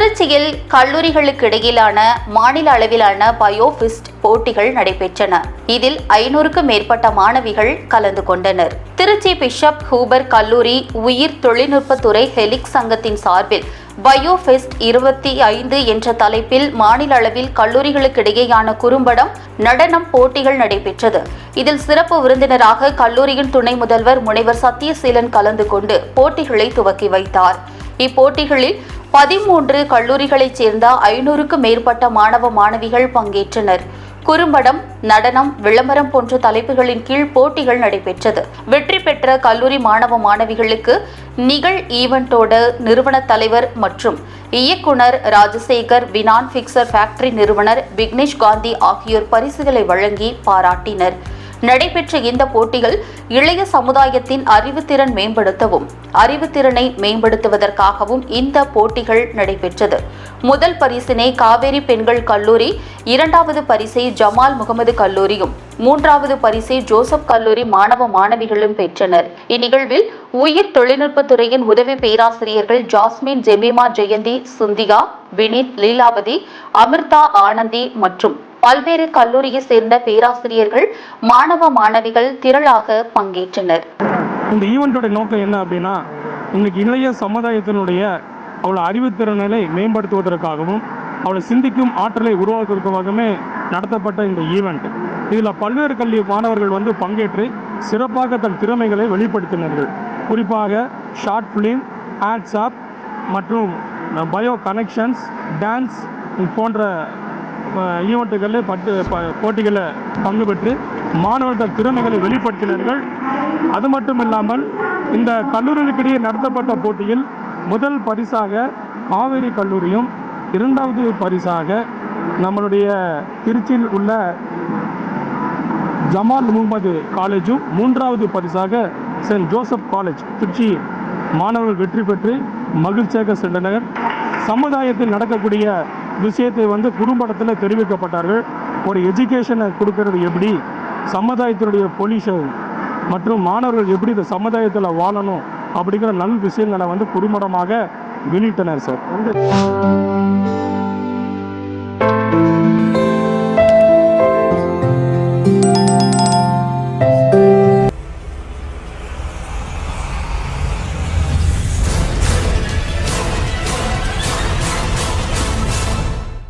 திருச்சியில் கல்லூரிகளுக்கு இடையிலான மாநில அளவிலான பயோபிஸ்ட் போட்டிகள் நடைபெற்றன. இதில் ஐநூறுக்கும் மேற்பட்ட மாணவிகள் கலந்து கொண்டனர். திருச்சி பிஷப் ஹூபர் கல்லூரி உயிர் தொழில்நுட்பத்துறை ஹெலிக்ஸ் சங்கத்தின் சார்பில் பயோஃபெஸ்ட் இருபத்தி ஐந்து என்ற தலைப்பில் மாநில அளவில் கல்லூரிகளுக்கு இடையேயான குறும்படம் நடனம் போட்டிகள் நடைபெற்றது. இதில் சிறப்பு விருந்தினராக கல்லூரியின் துணை முதல்வர் முனைவர் சத்யசீலன் கலந்து கொண்டு போட்டிகளை துவக்கி வைத்தார். இப்போட்டிகளில் பதிமூன்று கல்லூரிகளைச் சேர்ந்த ஐநூறுக்கும் மேற்பட்ட மாணவ மாணவிகள் பங்கேற்றனர். குறும்படம் நடனம் விளம்பரம் போன்ற தலைப்புகளின் கீழ் போட்டிகள் நடைபெற்றது. வெற்றி பெற்ற கல்லூரி மாணவ மாணவிகளுக்கு நிகழ் ஈவெண்டோட நிறுவன தலைவர் மற்றும் இயக்குனர் ராஜசேகர் வினான் பிக்சர் ஃபேக்டரி நிறுவனர் விக்னேஷ் காந்தி ஆகியோர் பரிசுகளை வழங்கி பாராட்டினர். நடைபெற்ற இந்த போட்டிகள் இளைய சமுதாயத்தின் அறிவுத்திறன் மேம்படுத்தவும் அறிவுத்திறனை மேம்படுத்துவதற்காகவும் இந்த போட்டிகள் நடைபெற்றது. முதல் பரிசினை காவேரி பெண்கள் கல்லூரி இரண்டாவது பரிசை ஜமால் முகமது கல்லூரியும் மூன்றாவது பரிசை ஜோசப் கல்லூரி மாணவ மாணவிகளும் பெற்றனர். இந்நிகழ்வில் உயிர் தொழில்நுட்பத்துறையின் உதவி பேராசிரியர்கள் ஜாஸ்மின் ஜெமிமா ஜெயந்தி சுந்திகா வினித் லீலாவதி அமிர்தா ஆனந்தி மற்றும் பல்வேறு கல்லூரியை சேர்ந்த பேராசிரியர்கள் மாணவ மாணவிகள் திரளாக பங்கேற்றனர். இந்த ஈவெண்ட்டோட நோக்கம் என்ன அப்படின்னா இன்னைக்கு இளைய சமுதாயத்தினுடைய அவளை அறிவுத்திறனை மேம்படுத்துவதற்காகவும் அவளை சிந்திக்கும் ஆற்றலை உருவாக்குவதற்காகவுமே நடத்தப்பட்ட இந்த ஈவெண்ட் இதில் பல்வேறு கல்வி மாணவர்கள் வந்து பங்கேற்று சிறப்பாக தன் திறமைகளை வெளிப்படுத்தினார்கள். குறிப்பாக ஷார்ட் ஃபிலிம் ஆட்ஸ் ஆப் மற்றும் பயோ கனெக்ஷன்ஸ் டான்ஸ் போன்ற ஈவெண்ட்டுகளில் பட்டு ப- போட்டிகளில் பங்கு பெற்று மாணவர்கள் திறமைகளை வெளிப்படுத்தினார்கள். அது மட்டும் இல்லாமல் இந்த கல்லூரிகளுக்கிடையே நடத்தப்பட்ட போட்டியில் முதல் பரிசாக காவேரி கல்லூரியும் இரண்டாவது பரிசாக நம்மளுடைய திருச்சியில் உள்ள ஜமால் முகமது காலேஜும் மூன்றாவது பரிசாக சென்ட் ஜோசப் காலேஜ் திருச்சி மாணவர்கள் வெற்றி பெற்று மகிழ்ச்சியாக சென்றனர். சமுதாயத்தில் நடக்கக்கூடிய விஷயத்தை வந்து குறும்படத்தில் தெரிவிக்கப்பட்டார்கள். ஒரு எஜுகேஷனை கொடுக்கறது எப்படி? சமுதாயத்தினுடைய பொலிஷன் மற்றும் மாணவர்கள் எப்படி இந்த சமுதாயத்தில் வாழணும் அப்படிங்கிற நல் விஷயங்களை வந்து குறும்படமாக வெளியிட்டனர் சார்.